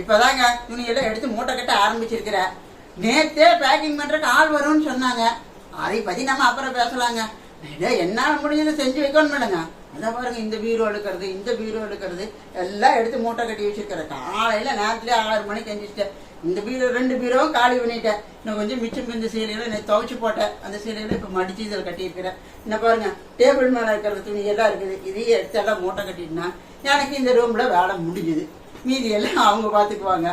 இப்பதாங்க துணியெல்லாம் எடுத்து மூட்டை கட்ட ஆரம்பிச்சிருக்கிறேன் நேத்தே பேக்கிங் பண்றதுக்கு ஆள் வரும்னு சொன்னாங்க. அதை பத்தி நம்ம அப்புறம் பேசலாங்க. ஏதோ என்னால் முடிஞ்சதை செஞ்சு வைக்கணும் மேடங்க அதான் பாருங்க இந்த பீரோ எடுக்கிறது இந்த பீரோ எடுக்கிறது எல்லாம் எடுத்து மூட்டை கட்டி வச்சிருக்கிறேன். காலையில நேரத்துலேயே ஆறு மணிக்கு எந்திரிச்சிட்டேன். இந்த பீரோ ரெண்டு பீரோவும் காலி பண்ணிட்டேன். இன்னும் கொஞ்சம் மிச்சம் இந்த சீலையில நான் துவைச்சு போட்டேன். அந்த சீலையில இப்ப மடிச்சு இதில் கட்டியிருக்கிறேன். என்ன பாருங்க டேபிள் மேல இருக்கிற துணி எல்லாம் இருக்குது. இதையே எடுத்து எல்லாம் மூட்டை கட்டிட்டுனா. எனக்கு இந்த ரூம்ல வேலை முடிஞ்சுது. மீதி எல்லாம் அவங்க பார்த்துக்குவாங்க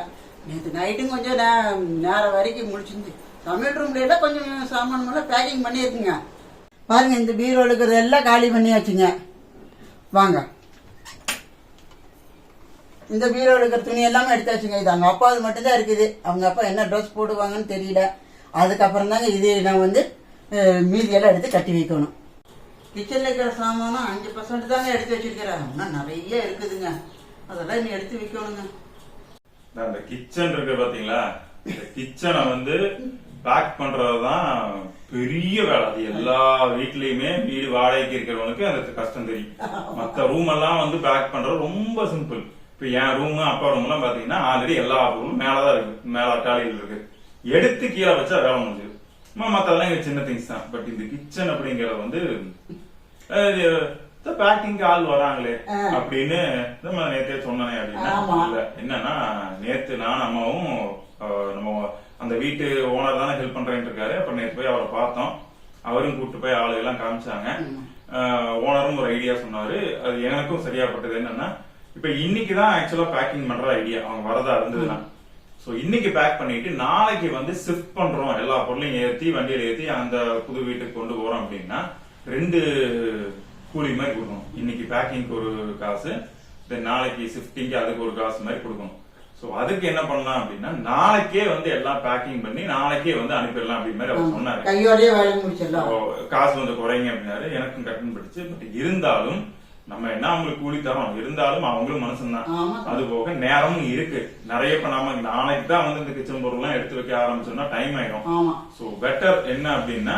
நேற்று நைட்டும் கொஞ்சம் நே- நேரம் வரைக்கும் முடிச்சிருந்து சமையல் ரூம்ல எல்லாம் கொஞ்சம் சாமான் எல்லாம் பேக்கிங் பண்ணியிருக்குங்க. பாருங்க இந்த பீரோ இருக்கிறது எல்லாம் காலி பண்ணியாச்சுங்க. வாங்க. இந்த பீரோ இருக்கிற துணி எல்லாமே எடுத்தாச்சுங்க. இது அவங்க அப்பாவது மட்டும்தான் இருக்குது. அவங்க அப்பா என்ன ட்ரெஸ் போடுவாங்கன்னு தெரியல. அதுக்கப்புறம் தாங்க இது நான் வந்து மீதியெல்லாம் மீதி எல்லாம் எடுத்து கட்டி வைக்கணும். கிச்சன்ல இருக்கிற சாமானும் அஞ்சு பர்சன்ட் தாங்க எடுத்து வச்சிருக்கிறேன் இன்னும் நிறைய இருக்குதுங்க. அதெல்லாம் நீ எடுத்து வைக்கணுங்க. இந்த அந்த கிச்சன் இருக்கு பாத்தீங்களா? இந்த கிச்சனை வந்து பேக் பண்றதுதான் பெரிய வேலை. அது எல்லா வீட்லயுமே வீடு வாடகைக்கு இருக்கிறவனுக்கு அந்த கஷ்டம் தெரியும். மத்த ரூம் எல்லாம் வந்து பேக் பண்றது ரொம்ப சிம்பிள் இப்ப என் ரூம் அப்பா ரூம் எல்லாம் பாத்தீங்கன்னா ஆல்ரெடி எல்லா ரூமும் மேலதான் இருக்கு. மேல அட்டாளியில் இருக்கு. எடுத்து கீழே வச்சா வேலை முடிஞ்சது ம- மத்ததெல்லாம் இங்க சின்ன திங்ஸ் தான். பட் இந்த கிச்சன் அப்படிங்கறது வந்து பேக்கிங் ஆள் வராங்களே. அப்படின்னு நம்ம நேத்தே சொன்னனே அப்படின்னா என்னன்னா நேத்து நான் அம்மாவும் நம்ம அந்த வீட்டு ஓனர் தானே ஹெல்ப் பண்றேன்னு இருக்காரு. அப்ப நேத்து போய் அவரை பார்த்தோம். அவரும் கூட்டு போய் ஆளு எல்லாம் காமிச்சாங்க. ஓனரும் ஒரு ஐடியா சொன்னாரு. அது எனக்கும் சரியா பட்டது என்னன்னா இப்ப இன்னைக்கு தான் ஆக்சுவலா பேக்கிங் பண்ற ஐடியா அவங்க வரதா இருந்ததுன்னா. சோ இன்னைக்கு பேக் பண்ணிட்டு நாளைக்கு வந்து ஷிஃப்ட் பண்றோம். எல்லா பொருளையும் ஏத்தி வண்டியில ஏத்தி அந்த புது வீட்டுக்கு கொண்டு போறோம் அப்படின்னா ரெண்டு கூலி மாதிரி கொடுக்கணும். இன்னைக்கு பேக்கிங்க்கு ஒரு காசு தென் நாளைக்கு ஷிஃப்டிங்க்கு அதுக்கு ஒரு காசு மாதிரி கொடுக்கணும். சோ அதுக்கு என்ன பண்ணலாம் அப்படின்னா நாளைக்கே வந்து எல்லாம் பேக்கிங் பண்ணி நாளைக்கே வந்து அனுப்பிடலாம் அப்படின்னு மாதிரி அவர் சொன்னாரு. கையோடய வேலை முடிச்சிடலாம். காசு கொஞ்சம் குறைங்க அப்படின்னாரு. எனக்கும் கட்டணம் பிடிச்சு பட் இருந்தாலும் நம்ம என்ன அவங்களுக்கு கூலி தரோம்? இருந்தாலும் அவங்களும் மனுஷன்தான். அது போக நேரமும் இருக்கு. நிறைய இப்ப நாம நாளைக்கு தான் வந்து இந்த கிச்சன் பொருள் எல்லாம் எடுத்து வைக்க ஆரம்பிச்சோம்னா டைம் ஆயிடும். சோ பெட்டர் என்ன அப்படின்னா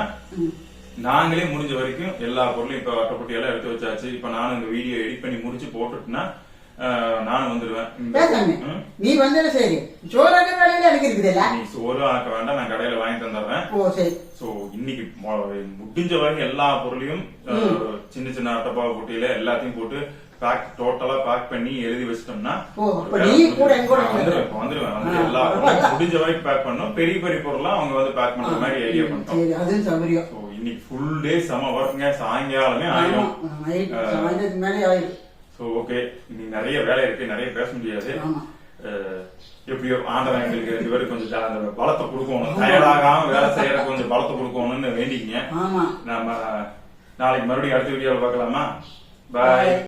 நாங்களே முடிஞ்ச வரைக்கும் எல்லா பொருளையும் இப்ப வட்டப்பட்டி எல்லாம் எடுத்து வச்சாச்சு. இப்ப நானும் இந்த வீடியோ எடிட் பண்ணி முடிச்சு போட்டுட்டுனா நானும் ம்? நீ வந்தது சரி சோறாக்கிற வேலையில எனக்கு இருக்குதுல்ல நீ சோறு ஆக்க வேண்டாம் நான் கடையில வாங்கி தந்துடுறேன். ஓ சரி. சோ இன்னைக்கு முடிஞ்ச வரைக்கும் எல்லா பொருளையும் சின்ன சின்ன அட்டப்பா குட்டியில எல்லாத்தையும் போட்டு பேக் டோட்டலா பேக் பண்ணி எழுதி வச்சிட்டோம்னா வந்துருவேன் வந்துருவேன். எல்லா முடிஞ்ச வரைக்கும் பேக் பண்ணோம் பெரிய பெரிய பொருள்லாம் அவங்க வந்து பேக் பண்ற மாதிரி ஐடியா பண்ணிட்டோம் சௌகரியம். இன்னைக்கு ஃபுல் டே செம ஒர்க்குங்க சாயங்காலமே ஆயிடும் ஆமா, நைட் சாயந்தரத்துக்கு மேலே ஆயிடும் சோ ஓகே இன்னைக்கு நிறைய வேலை இருக்கு. நிறைய பேச முடியாது. எப்படியோ ஆண்டவன் எங்களுக்கு ரெண்டு பேரும் கொஞ்சம் அந்த பலத்தை கொடுக்கணும். டயர்டாகாம வேலை செய்யற கொஞ்சம் பலத்தை கொடுக்கணும்னு வேண்டிக்கங்க. ஆமா. நாம நாளைக்கு மறுபடியும் அடுத்த வீடியோவில் பார்க்கலாமா? பாய்